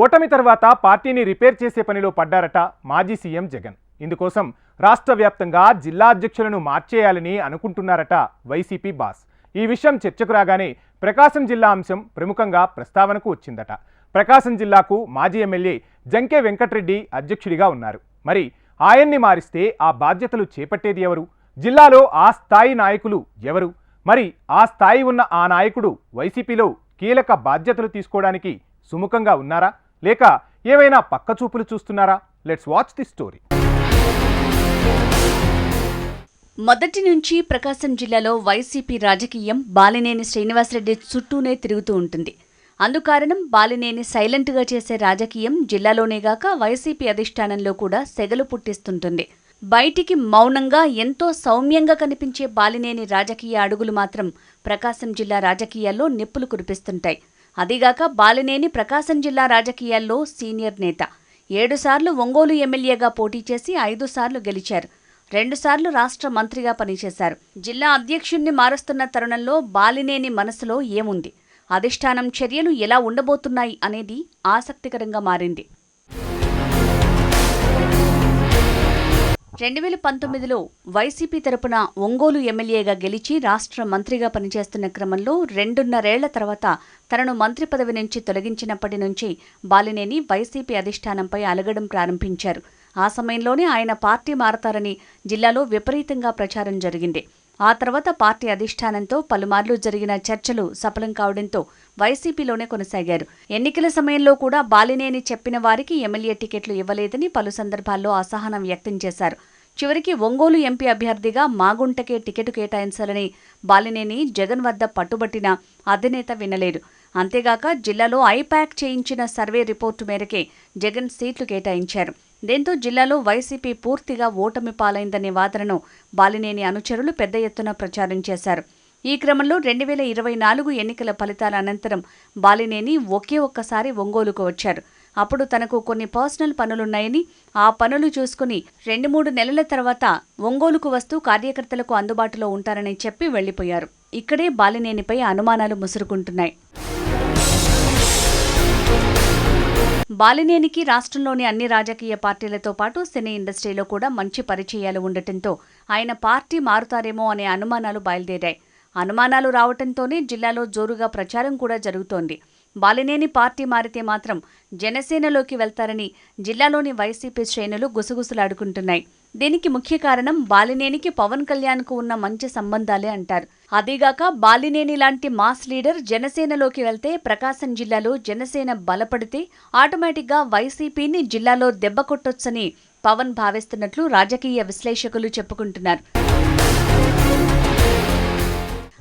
ఓటమి తర్వాత పార్టీని రిపేర్ చేసే పనిలో పడ్డారట మాజీ సీఎం జగన్. ఇందుకోసం రాష్ట్ర వ్యాప్తంగా జిల్లా అధ్యక్షులను మార్చేయాలని అనుకుంటున్నారట వైసీపీ బాస్. ఈ విషయం చర్చకు రాగానే ప్రకాశం జిల్లా అంశం ప్రముఖంగా ప్రస్తావనకు వచ్చిందట. ప్రకాశం జిల్లాకు మాజీ ఎమ్మెల్యే జంకే వెంకట్రెడ్డి అధ్యక్షుడిగా ఉన్నారు. మరి ఆయన్ని మారిస్తే ఆ బాధ్యతలు చేపట్టేది ఎవరు? జిల్లాలో ఆ స్థాయి నాయకులు ఎవరు? మరి ఆ స్థాయి ఉన్న ఆ నాయకుడు వైసీపీలో కీలక బాధ్యతలు తీసుకోవడానికి సుముఖంగా ఉన్నారా? లేక ఏవైనా పక్క చూపులు చూస్తున్నారా? లెట్స్ వాచ్ ది స్టోరీ మొదటి నుంచి ప్రకాశం జిల్లాలో వైసీపీ రాజకీయం బాలినేని శ్రీనివాసరెడ్డి చుట్టూనే తిరుగుతూ ఉంటుంది. అందుకారణం బాలినేని సైలెంట్గా చేసే రాజకీయం జిల్లాలోనేగాక వైసీపీ అధిష్టానంలో కూడా సెగలు పుట్టిస్తుంటుంది. బయటికి మౌనంగా ఎంతో సౌమ్యంగా కనిపించే బాలినేని రాజకీయ అడుగులు మాత్రం ప్రకాశం జిల్లా రాజకీయాల్లో నిప్పులు కురిపిస్తుంటాయి. అదిగాక బాలినేని ప్రకాశం జిల్లా రాజకీయాల్లో సీనియర్ నేత. ఏడుసార్లు ఒంగోలు ఎమ్మెల్యేగా పోటీ చేసి ఐదుసార్లు గెలిచారు. రెండుసార్లు రాష్ట్ర మంత్రిగా పనిచేశారు. జిల్లా అధ్యక్షుణ్ణి మారుస్తున్న తరుణంలో బాలినేని మనసులో ఏముంది? అధిష్టానం చర్యలు ఎలా ఉండబోతున్నాయి అనేది ఆసక్తికరంగా మారింది. రెండు వేల పంతొమ్మిదిలో వైసీపీ తరపున ఒంగోలు ఎమ్మెల్యేగా గెలిచి రాష్ట్ర మంత్రిగా పనిచేస్తున్న క్రమంలో రెండున్నరేళ్ళ తర్వాత తనను మంత్రి పదవి నుంచి తొలగించినప్పటి నుంచి బాలినేని వైసీపీ అధిష్టానంపై అలగడం ప్రారంభించారు. ఆ సమయంలోనే ఆయన పార్టీ మారతారని జిల్లాలో విపరీతంగా ప్రచారం జరిగింది. ఆ తర్వాత పార్టీ అధిష్టానంతో పలుమార్లు జరిగిన చర్చలు సఫలం కావడంతో వైసీపీలోనే కొనసాగారు. ఎన్నికల సమయంలో కూడా బాలినేని చెప్పిన వారికి ఎమ్మెల్యే టికెట్లు ఇవ్వలేదని పలు సందర్భాల్లో అసహనం వ్యక్తం చేశారు. చివరికి ఒంగోలు ఎంపీ అభ్యర్థిగా మాగుంటకే టికెట్ కేటాయించాలని బాలినేని జగన్ వద్ద పట్టుబట్టిన అధినేత వినలేదు. అంతేగాక జిల్లాలో ఐప్యాక్ చేయించిన సర్వే రిపోర్టు మేరకే జగన్ సీట్లు కేటాయించారు. దీంతో జిల్లాలో వైసీపీ పూర్తిగా ఓటమి పాలైందనే వాదనను బాలినేని అనుచరులు పెద్ద ఎత్తున ప్రచారం చేశారు. ఈ క్రమంలో రెండు వేల ఇరవై నాలుగు ఎన్నికల ఫలితాల అనంతరం బాలినేని ఒకే ఒక్కసారి ఒంగోలుకు వచ్చారు. అప్పుడు తనకు కొన్ని పర్సనల్ పనులున్నాయని ఆ పనులు చూసుకుని రెండు మూడు నెలల తర్వాత ఒంగోలుకు వస్తూ కార్యకర్తలకు అందుబాటులో ఉంటారని చెప్పి వెళ్ళిపోయారు ఇక్కడే బాలినేనిపై అనుమానాలు ముసురుకుంటున్నాయి. బాలినేనికి రాష్ట్రంలోని అన్ని రాజకీయ పార్టీలతో పాటు సినీ ఇండస్ట్రీలో కూడా మంచి పరిచయాలు ఉండటంతో ఆయన పార్టీ మారుతారేమో అనే అనుమానాలు బయలుదేరాయి. అనుమానాలు రావటంతోనే జిల్లాలో జోరుగా ప్రచారం కూడా జరుగుతోంది. బాలినేని పార్టీ మారితే మాత్రం జనసేనలోకి వెళ్తారని జిల్లాలోని వైసీపీ శ్రేణులు గుసగుసలాడుకుంటున్నాయి. దీనికి ముఖ్య కారణం బాలినేనికి పవన్ కళ్యాణ్కు ఉన్న మంచి సంబంధాలే అంటారు. అదీగాక బాలినేని లాంటి మాస్ లీడర్ జనసేనలోకి వెళ్తే ప్రకాశం జిల్లాలో జనసేన బలపడితే ఆటోమేటిక్గా వైసీపీని జిల్లాలో దెబ్బ కొట్టొచ్చని పవన్ భావిస్తున్నట్లు రాజకీయ విశ్లేషకులు చెప్పుకుంటున్నారు.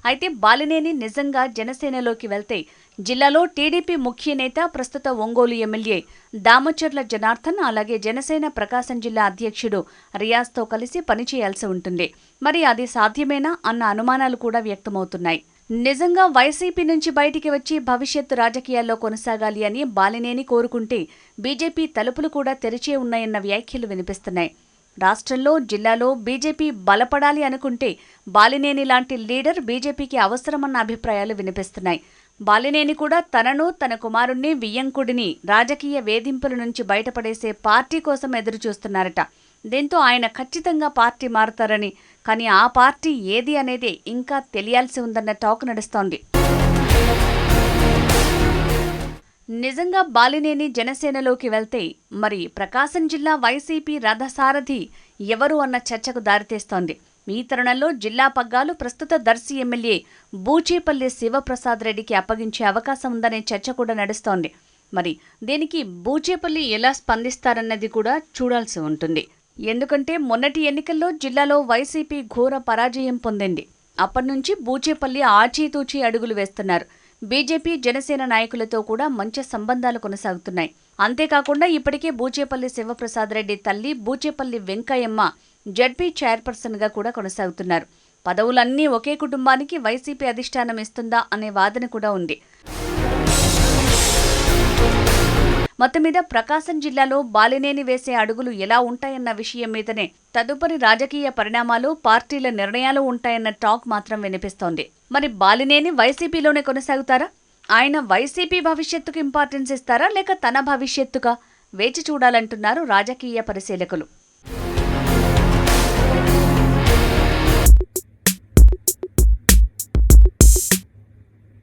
అయితే బాలినేని నిజంగా జనసేనలోకి వెళ్తే జిల్లాలో టీడీపీ ముఖ్య నేత ప్రస్తుత ఒంగోలు ఎమ్మెల్యే దామచర్ల జనార్దన్ అలాగే జనసేన ప్రకాశం జిల్లా అధ్యక్షుడు రియాజ్తో కలిసి పనిచేయాల్సి ఉంటుంది. మరి అది సాధ్యమేనా అన్న అనుమానాలు కూడా వ్యక్తమవుతున్నాయి. నిజంగా వైసీపీ నుంచి బయటికి వచ్చి భవిష్యత్తు రాజకీయాల్లో కొనసాగాలి అని బాలినేని కోరుకుంటే బీజేపీ తలుపులు కూడా తెరిచే ఉన్నాయన్న వ్యాఖ్యలు వినిపిస్తున్నాయి. రాష్ట్రంలో జిల్లాలో బీజేపీ బలపడాలి అనుకుంటే బాలినేని లాంటి లీడర్ బీజేపీకి అవసరమన్న అభిప్రాయాలు వినిపిస్తున్నాయి. బాలినేని కూడా తనను తన కుమారుణ్ణి వియ్యంకుడిని రాజకీయ వేధింపుల నుంచి బయటపడేసే పార్టీ కోసం ఎదురుచూస్తున్నారట. దీంతో ఆయన ఖచ్చితంగా పార్టీ మారతారని కానీ ఆ పార్టీ ఏది అనేది ఇంకా తెలియాల్సి ఉందన్న టాక్ నడుస్తోంది. నిజంగా బాలినేని జనసేనలోకి వెళ్తే మరి ప్రకాశం జిల్లా వైసీపీ రథసారథి ఎవరు అన్న చర్చకు దారితీస్తోంది. ఈ తరుణంలో జిల్లా పగ్గాలు ప్రస్తుత దర్శి ఎమ్మెల్యే బూచేపల్లి శివప్రసాద్ రెడ్డికి అప్పగించే అవకాశం ఉందనే చర్చ కూడా నడుస్తోంది. మరి దీనికి బూచేపల్లి ఎలా స్పందిస్తారన్నది కూడా చూడాల్సి ఉంటుంది. ఎందుకంటే మొన్నటి ఎన్నికల్లో జిల్లాలో వైసీపీ ఘోర పరాజయం పొందింది. అప్పటి నుంచి బూచేపల్లి ఆచితూచి అడుగులు వేస్తున్నారు. బీజేపీ జనసేన నాయకులతో కూడా మంచి సంబంధాలు కొనసాగుతున్నాయి. అంతేకాకుండా ఇప్పటికే బూచేపల్లి శివప్రసాద్ రెడ్డి తల్లి బూచేపల్లి వెంకయ్యమ్మ జడ్పీ చైర్పర్సన్గా కూడా కొనసాగుతున్నారు. పదవులన్నీ ఒకే కుటుంబానికి వైసీపీ అధిష్టానం ఇస్తుందా అనే వాదన కూడా ఉంది. మొత్తం మీద ప్రకాశం జిల్లాలో బాలినేని వేసే అడుగులు ఎలా ఉంటాయన్న విషయం మీదనే తదుపరి రాజకీయ పరిణామాలు పార్టీల నిర్ణయాలు ఉంటాయన్న టాక్ మాత్రం వినిపిస్తోంది. మరి బాలినేని వైసీపీలోనే కొనసాగుతారా? ఆయన వైసీపీ భవిష్యత్తుకు ఇంపార్టెన్స్ ఇస్తారా లేక తన భవిష్యత్తుగా వేచి చూడాలంటున్నారు రాజకీయ పరిశీలకులు.